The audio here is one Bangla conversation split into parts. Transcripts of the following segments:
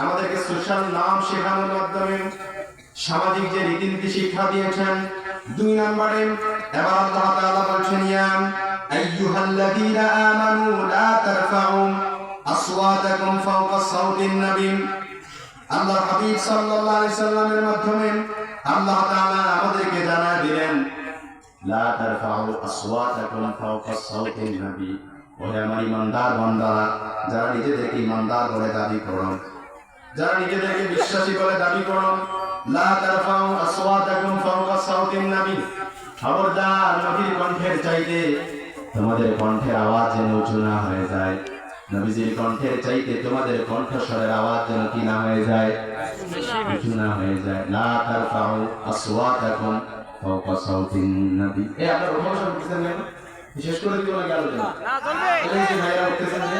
আমাদেরকে সোশ্যাল নাম শেখানোর মাধ্যমে সামাজিক যে রীতিনীতি শিক্ষা দিয়েছেন, দুই নম্বরে এবার আল্লাহ তাআলা বলছেন, ইয়া আইয়ুহাল্লাযীনা আমানু লা তারফাউ আসওয়াতাকুম ফাওকা সাওতিন নবী। আল্লাহ হাবিব সাল্লাল্লাহু আলাইহি সাল্লামের মাধ্যমে আল্লাহ তাআলা আমাদেরকে জানায় দিলেন, লা তারফাউ আসওয়াতাকুম ফাওকা সাওতিন নবী। আমার ইমানদার বান্দারা, যারা নিজেদেরকে ইমানদার বলে দাবি যারা নিজেদেরকে বিশ্বাসী বলে দাবি লা তারফাউ আসওয়াতাকুম ফাওকা সাওতিন নবী। খবরদার নবীর কণ্ঠের চাইতে তোমাদের কণ্ঠের আওয়াজ যেন উঁচু না হয়ে যায়। নবীজির কণ্ঠের চাইতে তোমাদের কণ্ঠস্বরের আওয়াজ যেন কি না হয়ে যায়? উঁচু না হয়ে যায়। লা তারফাউ আসওয়াতাকুম ফাওকা সাওতিন নবী। আপনারা না বিশেষ করে দিব নাকি আলোচনা না চলবে। এই যে ভাইরা উঠতেছেন যে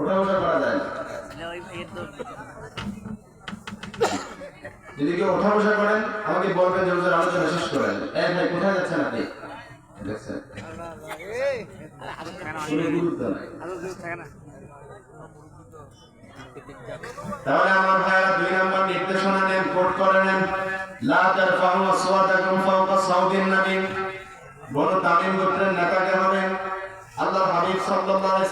ওঠা বসা করা যায় যদি কেউ ওঠা বসা করেন আমাকে বলবেন যে হুজুর আলোচনা শেষ করেন। এই ভাই কোথায় যাচ্ছেন আপনি? দেখছেন? গুরুত্ব নাই। তাহলে আমার ভাইরা দুই নাম্বার নির্দেশনা নেন কোট করে নেন। লা আসওয়াতাকুম সাল্লাল্লাহু আলাইহি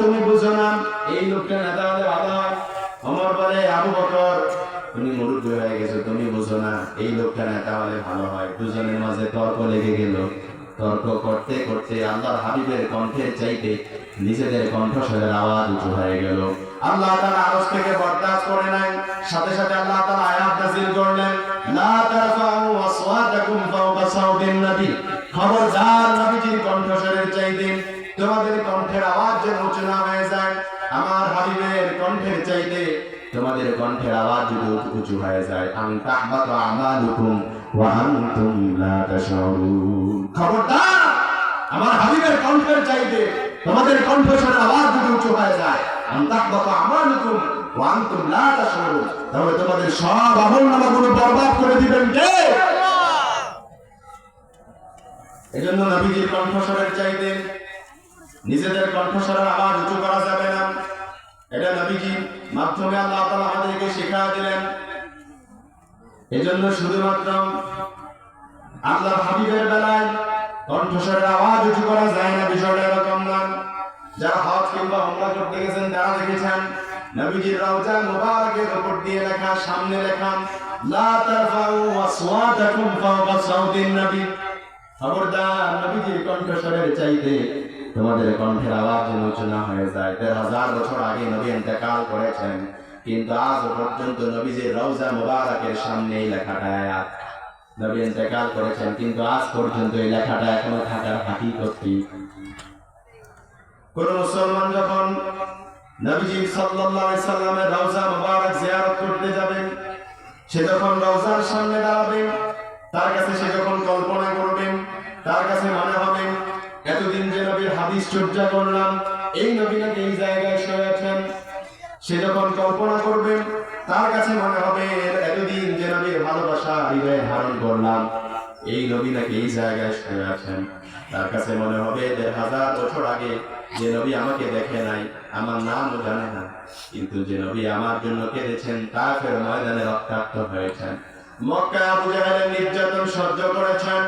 তুমি বুঝো না, এই লোকটা নেতা হলে ভালো হয়। ওমর বলে, আবু বকর, তুমি মুরুব্বী হয়ে গেছো, তুমি বুঝো না, এই লোকটা নেতা হলে ভালো হয়। দুজনের মাঝে তর্ক লেগে গেল। তর্ক করতে করতে আল্লাহর হাবিবের কণ্ঠের চাইতে নিজেদের কণ্ঠস্বরের আওয়াজ উঁচু হয়ে গেল। আল্লাহ তাআলা আরশ থেকে বরদাস্ত করে নাই সাথে সাথে আল্লাহ তাআলা আয়াত নাযিল করলেন। লা তারফাউ আসওয়াতাকুম ফাওকা সাউতিন নবী। খবরদার নবীজির কণ্ঠস্বরের চাইতে তোমাদের কণ্ঠের আওয়াজ যেন উঁচু না হয়ে যায়। আমার হাবিবের কণ্ঠের তোমাদের কণ্ঠের আওয়াজ যদি উঁচু হয়ে যায় আন তাহবাত আমালুকুম লা খবরদার, আমার হাবিবের কণ্ঠের চাইতে তোমাদের কণ্ঠস্বরের আওয়াজ যদি উঁচু হয়ে যায় আনতুম লা তাহলে তোমাদের সব আমলনামাগুলো বরবাদ করে দিবেন কে? এজন্য নবীজির কণ্ঠস্বরের চাইতে নিজেদের কণ্ঠস্বরের আওয়াজ উঁচু করা যাবে না। এটা নবীজি মাধ্যমে আল্লাহ তাআলা আমাদেরকে শিক্ষা দিলেন। এজন্য শুধুমাত্র আল্লাহ হাবিবের বেলায় কণ্ঠস্বরের আওয়াজ উঁচু করা যায় না, বিষয়টা এরকম না। যারা হজ কিংবা হমলা করতে গেছেন, তারা দেখেছেন, নবীজির মুবারকের উপর দিয়ে লেখা, সামনে লেখা, লা তারফাউ আসওয়াতাকুম ফাওকা সাউতিন নবী। খবরদার নবীজির কণ্ঠস্বরের চাইতে তোমাদের কণ্ঠের আওয়াজ যেন উঁচু না হয়ে যায়। দেড় হাজার বছর আগে নবী ইন্তেকাল করেছেন, কিন্তু আজ পর্যন্ত নবীজির রওজা মুবারকের সামনে এই লেখাটা আয়াত। নবী ইন্তেকাল করেছেন, কিন্তু আজ পর্যন্ত এই লেখাটা এখনও থাকার হাকিকত কি? কোন মুসলমান যখন নবীজি সাল্লাল্লাহু আলাইহি রওজা মুবারক জিয়ারত করতে যাবেন, সে যখন রওজার সামনে দাঁড়াবেন, তার কাছে সে যখন কল্পনা করবেন, তার কাছে হাদিস চর্চা করলাম। এই নবী নাকি এই জায়গায় শুয়ে সে যখন কল্পনা করবেন, তার কাছে মনে হবে, এতদিন যে নবীর ভালোবাসা হৃদয়ে ধারণ করলাম এই নবী নাকি এই জায়গায় শুয়ে আছেন। তার কাছে মনে হবে, দেড় হাজার বছর আগে যে নবী আমাকে দেখে নাই, আমার নামও জানে না কিন্তু যে নবী আমার জন্য কেঁদেছেন, তা ফের ময়দানে রক্তাক্ত হয়েছেন। মক্কা আবু জাহেলের নির্যাতন সহ্য করেছেন,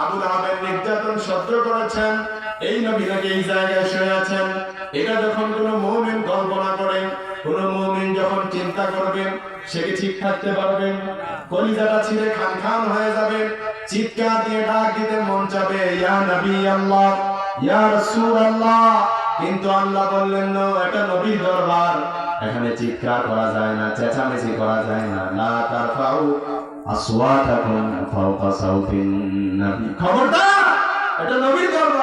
আবু লাহাবের নির্যাতন সহ্য করেছেন এই নবী এই জায়গায় শুয়ে আছেন। এটা যখন কোন মুমিন কল্পনা করেন কোন মুমিন যখন চিন্তা করবেন সে কি ঠিক থাকতে পারবেন কলিজাটা ছিঁড়ে খান খান হয়ে যাবে। চিৎকার দিয়ে ডাক দিতে মন চাবে, ইয়া নবী আল্লাহ, ইয়া রাসূল আল্লাহ কিন্তু আল্লাহ বললেন, না, এটা নবীর দরবার। এখানে চিৎকার করা যায় না, চেঁচামেচি করা যায় না। লা তারফাউ আসওয়াতাকুম ফাওকা সাউতিন নবী। খবরদার, এটা নবীর দরবার।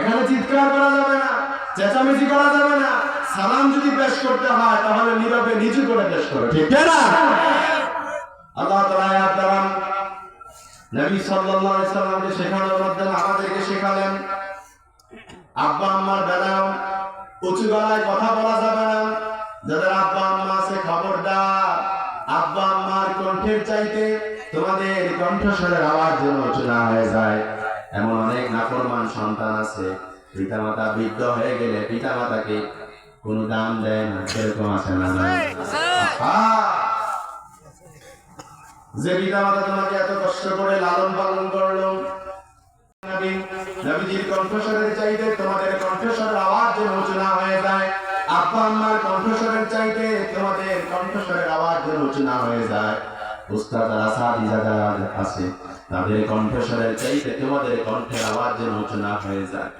এখানে চিৎকার করা যাবে না, চেঁচামেচি করা যাবে না। সালাম যদি পেশ করতে হয়, তাহলে নীরবে নিচু করে পেশ করো, ঠিক না? আল্লাহ আয়াত দ্বারা নবী সাল্লাল্লাহু আলাইহি সাল্লামকে শেখানোর মাধ্যমে আমাদেরকে শেখালেন, আব্বা আম্মার বেলায় উঁচু গলায় কথা বলা যাবে না। যাদের আব্বা আম্মা আছে, খবরদার। আব্বা আম্মার কণ্ঠের চাইতে তোমাদের কণ্ঠস্বরের আওয়াজ যেন উঁচু না হয়ে যায়। এমন অনেক নাফরমান সন্তান আছে পিতামাতা বৃদ্ধ হয়ে গেলে পিতামাতাকে কোনো দাম দেয় না সেরকম আছে না! যে পিতামাতা তোমাকে এত কষ্ট করে লালন পালন করল নবী নবীজির কণ্ঠস্বরের চাইতে তোমাদের কণ্ঠস্বরের আওয়াজ যেন উঁচু না হয়ে যায়। আব্বা আম্মার কণ্ঠস্বরের চাইতে তোমাদের কণ্ঠস্বরের আওয়াজ যেন উঁচু না হয়ে যায়। আছে। তাদের কণ্ঠস্বরের চাইতে তোমাদের কণ্ঠের আওয়াজ যেন হয়ে যায়।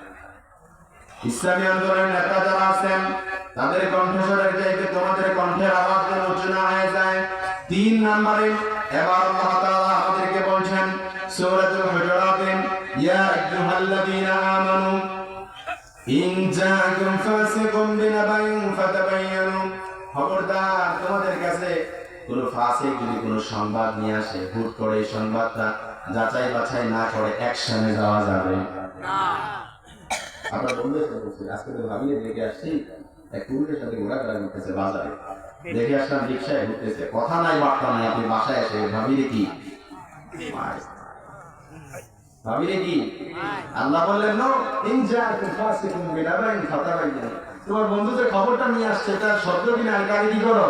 ইসলামী আন্দোলনের নেতা যারা আছেন, তাদের কণ্ঠস্বরের চাইতে তোমাদের কণ্ঠের আওয়াজ যেন হয়ে যায়। তিন নম্বরে এবার আল্লাহ তাআলা আমাদেরকে বলছেন, সূরাতুল হুজুরাতে ইয়া আইয়ুহাল্লাযীনা আমানু, ইন জাআকুম ফাসিকুম বিনাবাইন ফাসিক যদি কোনো সংবাদ নিয়ে আসে, হুট করে এই সংবাদটা যাচাই বাছাই না করে অ্যাকশনে যাওয়া যাবে। আমরা বন্ধুদের বলছি, আজকে তো দেখে আসছি। এক সাথে করতেছে বাজারে। দেখে আসলাম রিক্সায় ঘুরতেছে। কথা নাই, বার্তা নাই, আপনি বাসায় এসে কি? কি? আল্লাহ বললেন, নো তোমার বন্ধু যে খবরটা নিয়ে আসছে, তার সত্য কিনা আগে কি করো?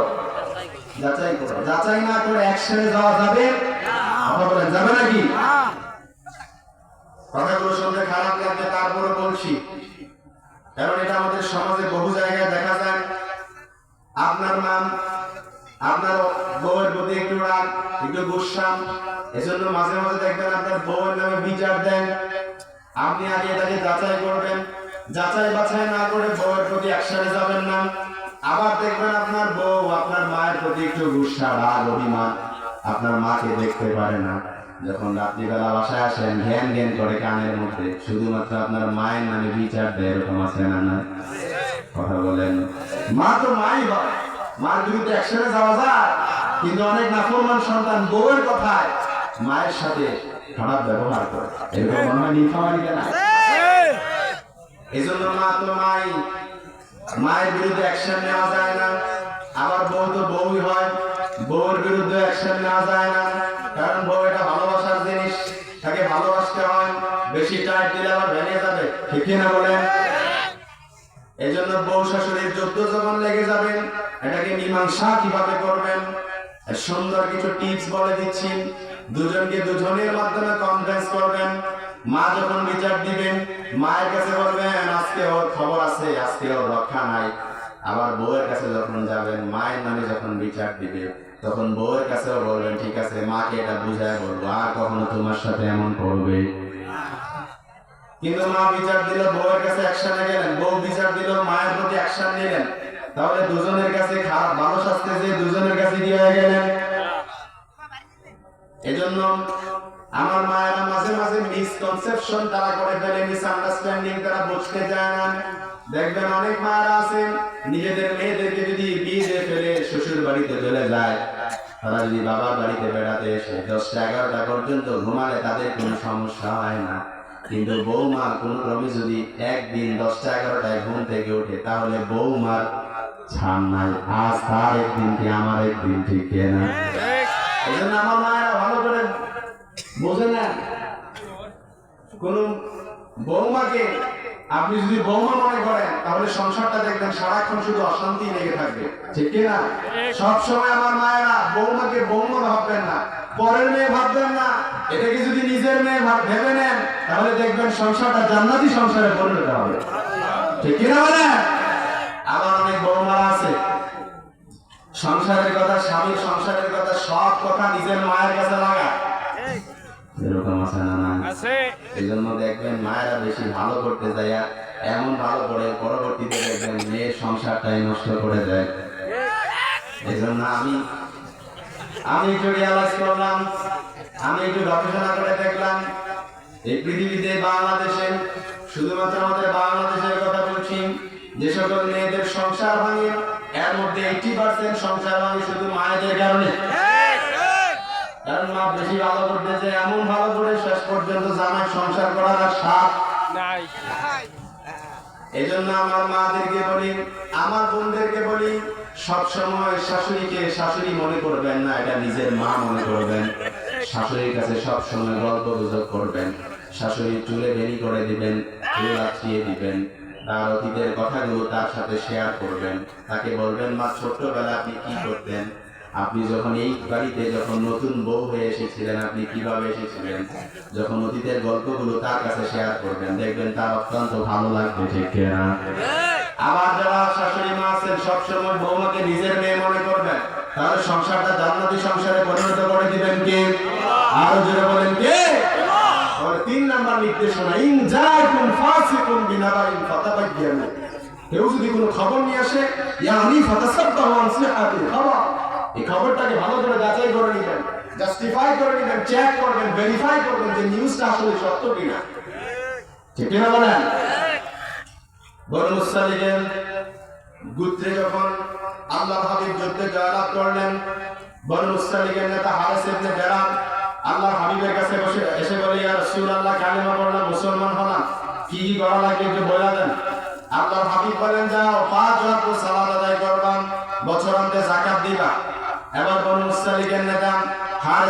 যাচাই করো। যাচাই না করে একসাথে যাওয়া যাবে? বলেন, যাবে নাকি? কথাগুলো শুনতে খারাপ লাগবে, তারপরে বলছি। কারণ এটা আমাদের সমাজে বহু জায়গায় দেখা যায়। আপনার নাম, আপনার বউয়ের প্রতি একটু রাগ, একটু গুসাম এজন্য মাঝে মাঝে দেখবেন আপনার বউয়ের নামে বিচার দেন। আপনি আগে এটাকে যাচাই করবেন। যাচাই বাছাই না করে বউয়ের প্রতি একসাথে যাবেন না। আবার দেখবেন আপনার বউ আপনার মায়ের প্রতি একটু গুসা রাগ অভিমান আপনার মাকে দেখতে পারে না। যখন রাত্রিবেলা বাসায় আসেন জ্ঞান জ্ঞান করে কানের মধ্যে শুধুমাত্র আপনার মায়ের নামে বিচার দেয় এরকম আছে না না কথা বলেন। মা তো মাই হয়। মার বিরুদ্ধে একসাথে যাওয়া যায় কিন্তু অনেক নাফরমান সন্তান বউয়ের কথায় মায়ের সাথে খারাপ ব্যবহার করে। এরকম মনে হয় নীলফামারি কেনা এই! জন্য মা তো মাই। মায়ের বিরুদ্ধে অ্যাকশন নেওয়া যায় না। আবার বউ তো বউই হয় বউর বিরুদ্ধে অ্যাকশন নেওয়া যায় না। কারণ বউ এটা ভালোবাসার জিনিস, তাকে ভালোবাসতে হয়, বেশি টাইট দিলে আবার ভেঙে যাবে। ঠিক না বলেন? এই জন্য বউ শাশুড়ির যুদ্ধ যখন লেগে যাবেন এটাকে মীমাংসা কীভাবে করবেন? সুন্দর কিছু টিপস বলে দিচ্ছি। দুজনকে দুজনের মাধ্যমে কনফারেন্স করবেন। মা যখন বিচার দিবেন, মায়ের কাছে বলবেন, আজকে ওর খবর আছে, আজকে ওর রক্ষা নাই। আবার বউয়ের কাছে যখন যাবেন, মায়ের নামে যখন বিচার দিবে, তখন বউয়ের কাছেও বলবেন, ঠিক আছে, মাকে এটা বুঝায় বলব, আর কখনো তোমার সাথে এমন করবে। কিন্তু মা বিচার দিল, বউয়ের কাছে অ্যাকশনে গেলেন। বউ বিচার দিল, মায়ের প্রতি অ্যাকশন নিলেন তাহলে দুজনের কাছে খারাপ ভালো শাস্তি দুজনের কাছে হয়ে গেলেন। এজন্য আমার মায়েরা মাঝে মাঝে মিসকনসেপশন তারা করে ফেলে মিস আন্ডারস্ট্যান্ডিং তারা বুঝতে চায় না। দেখবেন অনেক মায়েরা আছেন নিজেদের মেয়েদেরকে যদি বিয়ে দিয়ে ফেলে শ্বশুর বাড়িতে চলে যায় তারা যদি বাবার বাড়িতে বেড়াতে এসে দশটা এগারোটা পর্যন্ত ঘুমালে তাদের কোনো সমস্যা হয় না। কিন্তু বৌমার কোন ক্রমে যদি একদিন দশটা এগারোটায় ঘুম থেকে ওঠে তাহলে বৌমার ছাড় নাই। আজ তার একদিন কি আমার একদিন ঠিক না এই জন্য আমার মায়েরা ভালো করে বোঝে না? কোন বৌমাকে আপনি যদি বৌমা মনে করেন, তাহলে সংসারটা দেখবেন সারাক্ষণ শুধু অশান্তি লেগে থাকবে। ঠিক কি না? সব সময় আমার মায়েরা বৌমাকে বৌমা ভাববেন না, পরের মেয়ে ভাববেন না। এটাকে যদি নিজের মেয়ে ভেবে নেন, তাহলে দেখবেন সংসারটা জান্নাতি সংসারে পরিণত হবে। ঠিক কি না বলে? আবার অনেক বৌমারা আছে। সংসারের কথা, স্বামীর সংসারের কথা, সব কথা নিজের মায়ের কাছে লাগা এরকম আছে না না। এই জন্য দেখবেন মায়েরা বেশি ভালো করতে যায় এমন ভালো করে পরবর্তীতে দেখবেন মেয়ের সংসারটাই নষ্ট করে দেয়। এই জন্য আমি আমি একটু রিয়ালাইজ করলাম আমি একটু গবেষণা করে দেখলাম এই পৃথিবীতে বাংলাদেশে শুধুমাত্র আমাদের বাংলাদেশের কথা বলছি যে সকল মেয়েদের সংসার ভাঙে এর মধ্যে এইটি পার্সেন্ট সংসার ভাঙে শুধু মায়েদের কারণে। কারণ মা বেশি ভালো করতেছে এমন ভালো করে শেষ পর্যন্ত জামাই সংসার করার আর সাথ নাই। এই জন্য আমার মাদেরকে বলি আমার বোনদেরকে বলি সবসময় শাশুড়িকে শাশুড়ি মনে করবেন না এটা নিজের মা মনে করবেন। শাশুড়ির কাছে সবসময় গল্প গুজব করবেন। শাশুড়ির চুলে বেনি করে দিবেন চুল আঁচিয়ে দিবেন। তার অতীতের কথাগুলো তার সাথে শেয়ার করবেন। তাকে বলবেন মা ছোট্টবেলা আপনি কি করতেন? আপনি যখন এই বাড়িতে যখন নতুন বউ হয়ে এসেছিলেন, আপনি কীভাবে এসেছিলেন? যখন অতীতের গল্পগুলো তার কাছে শেয়ার করবেন, দেখবেন তার অত্যন্ত ভালো লাগবে, ঠিক আবার যারা শাশুড়ি মা আছেন, সবসময় বৌমাকে নিজের মেয়ে মনে করবেন। তাহলে সংসারটা জান্নাতি সংসারে পরিণত করে দিবেন কে? আরও জোরে বলেন কে? তিন নাম্বার নির্দেশনা, ইন জাকুম ফাসিকুম বিনাবাইন ফাতাবায়্যানু কেউ যদি কোনো খবর নিয়ে আসে, ইয়ানি ফাতাসাব্বাহু আন সিহাতিল খবর এই খবরটাকে ভালো করে যাচাই করে নেবেন জাস্টিফাই করে নেবেন চেক করবেন ভেরিফাই করবেন যে নিউজটা আসলে সত্য কিনা। ঠিক কিনা বলেন? বনু মুসালিকের গুত্রে যখন আল্লাহ হাবিব যুদ্ধে জয়লাভ করলেন বনু মুসালিকের নেতা হারেস ইবনে বেরাম আল্লাহ হাবিবের কাছে বসে এসে বলে, ইয়া রাসূলুল্লাহ, কালিমা পড়লাম মুসলমান হলাম। কি কি করা লাগবে একটু বলে দেন? আল্লাহ হাবিব বলেন, যাও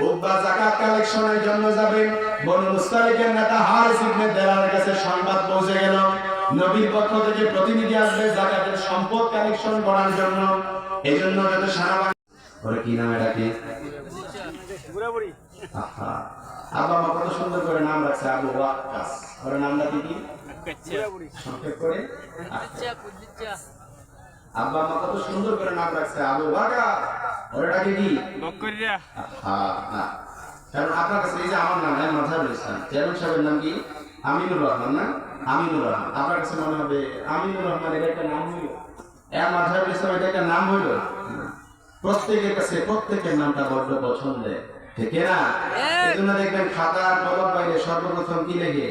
উকবা জাকাত কালেকশনের জন্য যাবেন। বনু মুস্তালিকের নেতা হারিস ইবনে দেলার কাছে সংবাদ পৌঁছে গেল। নবীর পক্ষ থেকে প্রতিনিধি আসবে জাকাতের সম্পদ কালেকশন করার জন্য। এই জন্য যত সেনাবাহিনী ওরে কি নাম এটা কি? আব্বা মা কত সুন্দর করে নাম রাখছে আবু ওয়াক্কাস। ওর নামটা কি কি? সংক্ষেপ করে। আব্বা মা কত সুন্দর করে নাম রাখছে আবু ওয়াকা ওরটাকে কি? না। কারণ আপনার কাছে এই যে আমার নাম আমি চেয়ারম্যান সাহেবের নাম কি? আমিনুর রহমান না? আমিনুর রহমান। আপনার কাছে মনে হবে আমিনুর রহমান এটা একটা নাম হইল। এর এটা একটা নাম হইল প্রত্যেকের কাছে প্রত্যেকের নামটা বড্ড পছন্দের। ঠিক না? এই! জন্য দেখবেন খাতা কলম বাইরে সর্বপ্রথম কি লেখে?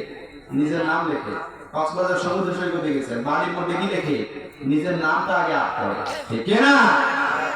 নিজের নাম লেখে। কক্সবাজার সমুদ্র সৈকতে গেছেন বাড়ির মধ্যে কি লেখে? নিজের নামটা আগে আপ করে ঠিক না?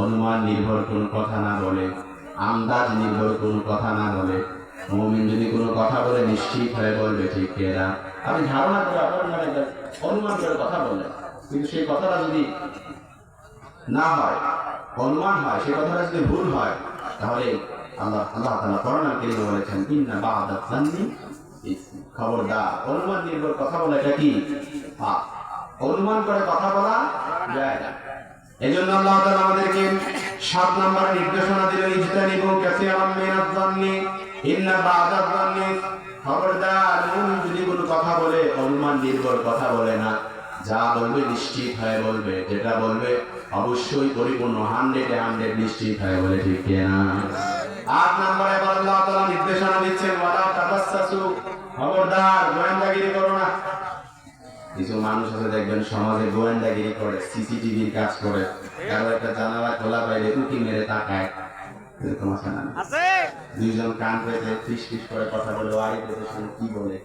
অনুমান নির্ভর কোনো কথা না বলে আন্দাজ নির্ভর কোনো কথা না বলে, মুমিন যদি কোনো কথা বলে নিশ্চিত হয়ে বলবে, ঠিক এরা? আপনি ধারণা করে আপনার মানে অনুমান করে কথা বললেন। কিন্তু সেই কথাটা যদি না হয় অনুমান হয়, সেই কথাটা যদি ভুল হয়, তাহলে আল্লাহ আল্লাহ তাআলা করোনার কেরিমে বলেছেন, ইন্না যান্নি ইসম। খবরদার অনুমান নির্ভর কথা বলা এটা কি? অনুমান করে কথা বলা যায় না। এই জন্য আল্লাহ তাআলা আমাদেরকে সাত নম্বর নির্দেশনা দিলেন, ইজতানিবু কাসীরাম মিনাজ যান্নি ইন্না বা'দা যান্নি খবরদার মুমিন যদি কোনো কথা বলে, অনুমান নির্ভর কথা বলে না। যা বলবে নিশ্চিত হয়ে বলবে, যেটা বলবে অবশ্যই পরিপূর্ণ, হান্ড্রেডে হান্ড্রেড নিশ্চিত হয়ে বলে, ঠিক কি না? আট নম্বরে আল্লাহ তাআলা নির্দেশনা দিচ্ছেন, ওয়ালা তাবাসসু খবরদার, গোয়েন্দাগিরি করো না। কিছু মানুষ আছে দেখবেন সমাজে গোয়েন্দাগিরি করে সিসিটিভির কাজ করে কারও একটা জানালা খোলা পাইলে উঁকি মেরে তাকায়। এরকম আছে না? দুইজন কান পেতে ফিস ফিস করে কথা বলে ওয়ারি পেতে শুনে কি বলে?